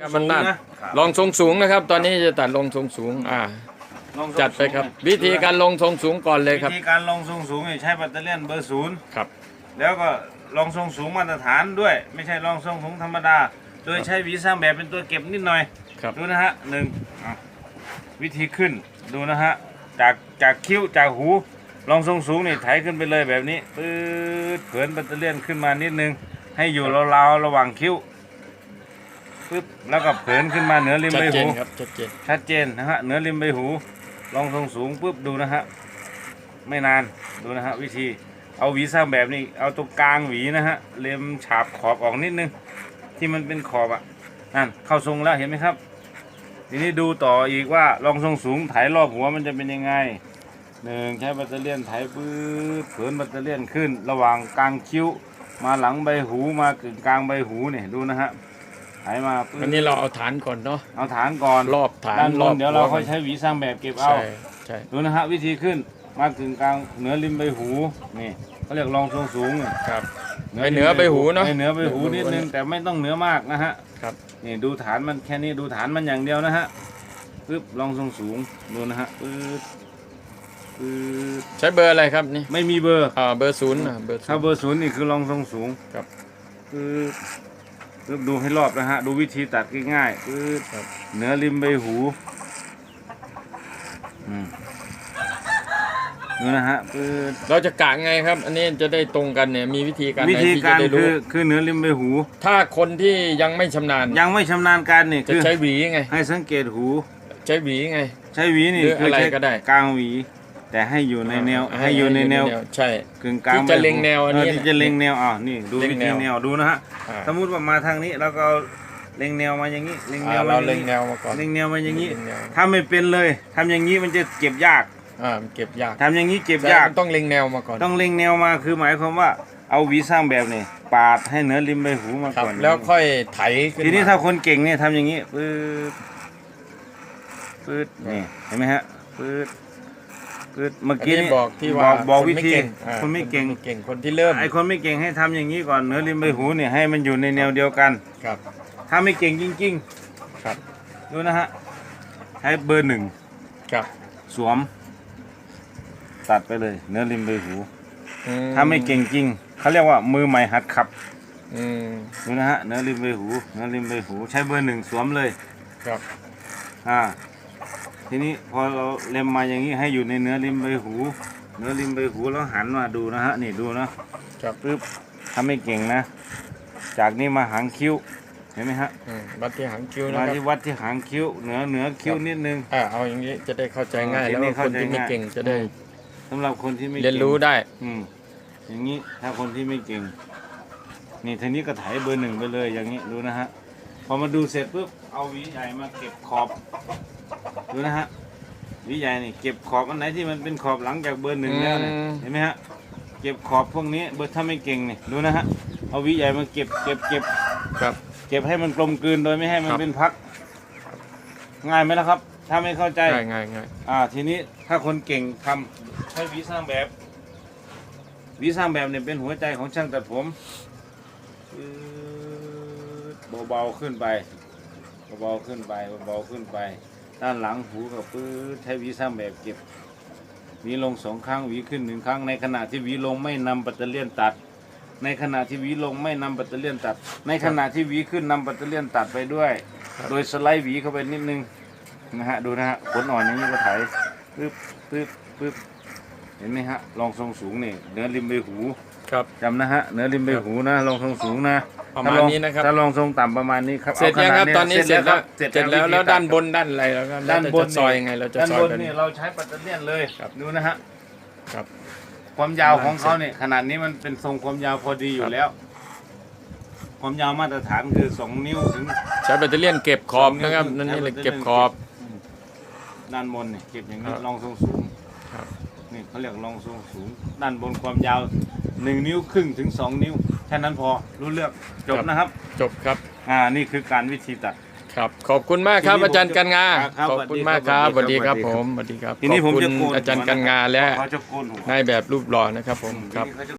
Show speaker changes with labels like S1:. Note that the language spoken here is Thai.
S1: ครับมันน่า
S2: สูงนะ
S1: ลองทรงสูงนะครับ ตอนนี้จะตัดลงทรงสูง อ่า
S2: ลองทง
S1: จัดไปครับ
S2: สูง
S1: วิธีการลงทรงสูงก่อนเลยครับ
S2: วิธีการลองทรงสูงเนี่ยใช้แบตเตอรี่ยนเบอร์ศูนย์
S1: ครับ
S2: แล้วก็ลองทรงสูงมาตรฐานด้วย ไม่ใช่ลองทรงสูงธรรมดา โดยใช้หวีสร้างแบบเป็นตัวเก็บนิดหน่อย
S1: ครับ
S2: ดูนะฮะหนึ่งอะวิธีขึ้นดูนะฮะจากจากคิ้วจากหูลองทรงสูงนี่ไถขึ้นไปเลยแบบนี้ปื๊ดเผินแบตเตอรี่ยนขึ้นมานิดนึง ให้อยู่ราวๆระหว่างคิ้ว ปึ๊บแล้วก็เผินขึ้นมาเหนือริม
S1: ชัด
S2: ใบ
S1: เจ
S2: หู
S1: นครับชัดเจน
S2: ชัดเจนนะฮะเหนือริมใบหูลองทรงสูงปุ๊บดูนะฮะไม่นานดูนะฮะวิธีเอาหวีสร้างแบบนี้ เอาตรงกลางหวีนะฮะเล็มฉาบขอบออกนิดนึง ที่มันเป็นขอบอะนั่นเข้าทรงแล้วเห็นไหมครับ ทีนี้ดูต่ออีกว่าลองทรงสูงไถรอบหัวมันจะเป็นยังไงหนึ่งใช้แบตเตอรี่ยนไถปื๊ดเผินแบตเตอรี่ยนขึ้น ระหว่างกลางคิ้ว มาหลังใบหูมากึ่งกลางใบหูเนี่ยดูนะฮะ ไถมาปื๊
S1: อั
S2: ด
S1: นนี้เราเอาฐานก่อนเนาะ
S2: เอาฐานก่อน
S1: รอบฐาน
S2: ด้านบ
S1: รอนบ
S2: เดี๋ยวเรา
S1: หั
S2: ค่อยใช้หวีสร้างแบบเก็บเอา
S1: ใช่ใช่
S2: ดูนะฮะวิธีขึ้นมากึ่งกลางเหนือริมใบหูนี่เขาเรียกรองทรงสูงนี่
S1: ครับไปเหนือใบหูเนาะ
S2: ไปเหนือใบหูนิดนึงแต่ไม่ต้องเหนือมากนะฮะ
S1: ครับ
S2: นี่ดูฐานมันแค่นี้ดูฐานมันอย่างเดียวนะฮะปึ๊บรองทรงสูงดูนะฮะปึ๊บปึ๊บ
S1: ใช้เบอร์อะไรครับนี่
S2: ไม่มีเบอร์
S1: อ่าเบอร์ศูนย์นะเบอร์ศู
S2: ถ้าน
S1: ย์
S2: เบอร์ศูนย์นี่คือรองทรงสูง
S1: ครับ
S2: ปึ๊บปึ๊บ ดูให้รอบนะฮะ ดูวิธีตัดง่ายๆปึ๊บ
S1: ครับ
S2: เหนือริมใบหูอืมดูนะฮะปึ๊บ
S1: เราจะกะไงครับ อันนี้จะได้ตรงกันเนี่ยมีวิธีการไห
S2: วิ
S1: น
S2: ธี
S1: ที่
S2: กา
S1: จะ
S2: ร
S1: ได้
S2: คื
S1: รู้
S2: อคือเหนือริมใบหู
S1: ถ้าคนที่ยังไม่ชำนาญ
S2: ยังไม่ชำนาญการนี่
S1: จะ
S2: คือ
S1: ใช้หวีไง
S2: ให้สังเกตหู
S1: ใช้หวีไง
S2: ใช้หวีนี่
S1: หรือ
S2: คือ
S1: อะไร
S2: ใช้
S1: ก็ได้
S2: กลางหวี แต่ให้อยู่ในแนวให้อยู่ในแนว
S1: ใช่
S2: กึ่งกลาง
S1: ที่จะ
S2: ใบหู
S1: เล็งแนวอันนี้
S2: เที่จะเล็งแนวอ่านี่ดู
S1: เล็ง
S2: วิ
S1: แน
S2: ธี
S1: ว
S2: แนวดูนะฮะ
S1: อ่า
S2: สมมุติว่ามาทางนี้เราก็เอาเล็งแนวมาอย่างนี้เล็งแน
S1: อ่าว
S2: มา
S1: เรา
S2: อย่
S1: เล็ง
S2: นี้
S1: แนวมาก่อน
S2: เล็งแนวมาอย่างนี้
S1: เล็งแนว
S2: ถ้าไม่เป็นเลยทำอย่างนี้มันจะเก็บยาก
S1: อ่ามันเก็บยาก
S2: ทำอย่างนี้เก็บ
S1: แต่
S2: ยาก
S1: มันต้องเล็งแนวมาก่อน
S2: ต้องเล็งแนวมาคือหมายความว่าเอาหวีสร้างแบบนี่ปาดให้เหนือริมใบหูมา
S1: ครับ
S2: ก่อน
S1: แล้วค่อยไถขึ้น
S2: ทีนี้
S1: มา
S2: ถ้าคนเก่งเนี่ยทำอย่างนี้ปื๊ดปื๊ดนี่เห็นไหมฮะปื๊ด ปื๊ดเมื่อ
S1: อัน
S2: กี้
S1: นี้
S2: นี่
S1: บอกที่ว่า
S2: บอกบอก
S1: คน
S2: วิ
S1: ไม่
S2: ธี
S1: เก่งอ่า
S2: คนไม่เก่ง
S1: เก่งคนที่เริ่ม
S2: ไอคนไม่เก่งให้ทำอย่างนี้ก่อนเหนือริมใบหูเนี่ยให้มันอยู่ในแนวเดียวกัน
S1: ครับ
S2: ถ้าไม่เก่งจริง
S1: ครับ
S2: ๆดูนะฮะให้เบอร์หนึ่ง
S1: ครับ
S2: สวม ตัดไปเลยเหนือริมใบหู
S1: อื
S2: ถ้าไม่เก่งจริงเขาเรียกว่ามือใหม่หัดขับ
S1: อืม
S2: ดูนะฮะเหนือริมใบหูเหนือริมใบหู ใช้เบอร์หนึ่งสวมเลย
S1: ครับ
S2: อ่า ทีนี้พอเราเล็มมาอย่างนี้ให้อยู่ในเนื้อริมใบหู เนื้อริมใบหูแล้วหันมาดูนะฮะนี่ดูนะครับปึ๊บถ้าไม่เก่งนะ จากนี้มาหางคิ้วเห็นไหมฮะ
S1: อืมวัดที่หางคิ้วนะ
S2: มา
S1: ครับ
S2: ที่วัดที่หางคิ้วเหนือเหนือคิ้วนิดนึง
S1: อ่าเอาอย่างนี้จะได้เข้าใจง่าย
S2: เออ
S1: แล้ว
S2: ทีนี้
S1: ก็คนที่ไม่
S2: เข้าใจง่าย
S1: เก่งจะได้
S2: สำหรับคนที่ไม่
S1: เรียนรู้
S2: ก่ง
S1: ได้
S2: อืมอย่างนี้ถ้าคนที่ไม่เก่ง นี่ทีนี้ก็ไถเบอร์หนึ่งไปเลยอย่างนี้ดูนะฮะ พอมาดูเสร็จปุ๊บเอาหวีใหญ่มาเก็บขอบ ดูนะฮะหวีใหญ่นี่เก็บขอบอันไหนที่มันเป็นขอบหลังจากเบอร์หนึ่งแล้วเนี่ย
S1: อืม
S2: เห็นไหมฮะเก็บขอบพวกนี้เบอร์ถ้าไม่เก่งนี่ดูนะฮะเอาหวีใหญ่มาเก็บเก็บเก็บ
S1: ครับ
S2: เก็บให้มันกลมกลืนโดยไม่ให้มัน
S1: ครับ
S2: เป็นพัก ง่ายไหมล่ะครับ ถ้าไม่เข้าใจ
S1: ง่ายง่ายง่าย
S2: อ่าทีนี้ถ้าคนเก่งทำใช้หวีสร้างแบบหวีสร้างแบบเนี่ยเป็นหัวใจของช่างตัดผมปื๊ดเบาๆขึ้นไปเบาๆขึ้นไปเบาๆขึ้นไป ด้านหลังหูกับปื๊ดใช้หวีสร้างแบบเก็บหวีลงสองข้างหวีขึ้นหนึ่งข้างในขณะที่หวีลงไม่นำปัตเตอร์เลียนตัด ในขณะที่หวีลงไม่นำปัตเตอร์เลียนตัด ในขณะที่หวีขึ้นนำปัตเตอร์เลียนตัดไปด้วย โดยสไลด์หวีเข้าไปนิดนึงนะฮะดูนะฮะขนอ่อนอย่างนี้ก็ไถปึ๊บปึ๊บปึ๊บ เห็นไหมฮะลองทรงสูงนี่เนื้อริมใบหู
S1: ครับ
S2: จำนะฮะเนื้อริมใบหูนะลองทรงสูงนะ
S1: ประมาณ
S2: ถ้ลอง
S1: นี้นะครับ
S2: ถ้าลองทรงต่ำประมาณนี้ครับ
S1: เสร็จยังครับาตอนนี้เสร็จแล้ว
S2: เสร็จ
S1: เสร็จแล้ว
S2: วิธี
S1: แล้ว
S2: ตั
S1: ด้านบนด้านอะไรแล้วก็
S2: ด้านบน
S1: จะซอยยังไงเราจะ
S2: ด้าน
S1: ซอย
S2: บน
S1: แบบ
S2: นี่
S1: นี้
S2: เราใช้ปัตเตอร์เลียนเลย
S1: ครับ
S2: ดูนะฮะ
S1: ครับ
S2: ความยาวของเขาเนี่ยขนาดนี้มันเป็นทรงความยาวพอดีอยู่แล้ว ความยาวมาตรฐานคือสองนิ้วถึง
S1: ใช้แบตเตอรี่ยนเก็บขอบนะครับนั่นนี่เลยเก็บขอบ
S2: ด้านบนเนี่ยเก็บอย่างนี้
S1: ครับ
S2: ลองทรงสูง
S1: ครับ
S2: นี่ เขาเรียกลองทรงสูง ด้านบนความยาวหนึ่งนิ้วครึ่งถึงสองนิ้วแค่นั้นพอรู้เรื่องจบนะครับ
S1: จบครับ
S2: อ่านี่คือการวิธีตัด
S1: ครับ ขอบคุณมากครับ
S2: ทีนี้
S1: อาจารย์กันงา
S2: ครับ
S1: ขอบคุณมากครับ
S2: ส
S1: ส
S2: วั
S1: วั
S2: ส
S1: ส
S2: ดี
S1: ดี
S2: ค
S1: ค
S2: รั
S1: รับบผมสวัสดีครับ
S2: ทีนี้
S1: ข
S2: ผ
S1: อบ
S2: ม
S1: คุณ
S2: จะโกน
S1: อาจารย์กันงาและ
S2: เขาจะโกนหัว
S1: นายแบบรูปหล่อนะครับผม
S2: อืม
S1: ครับ
S2: ทีนี้เขาจะ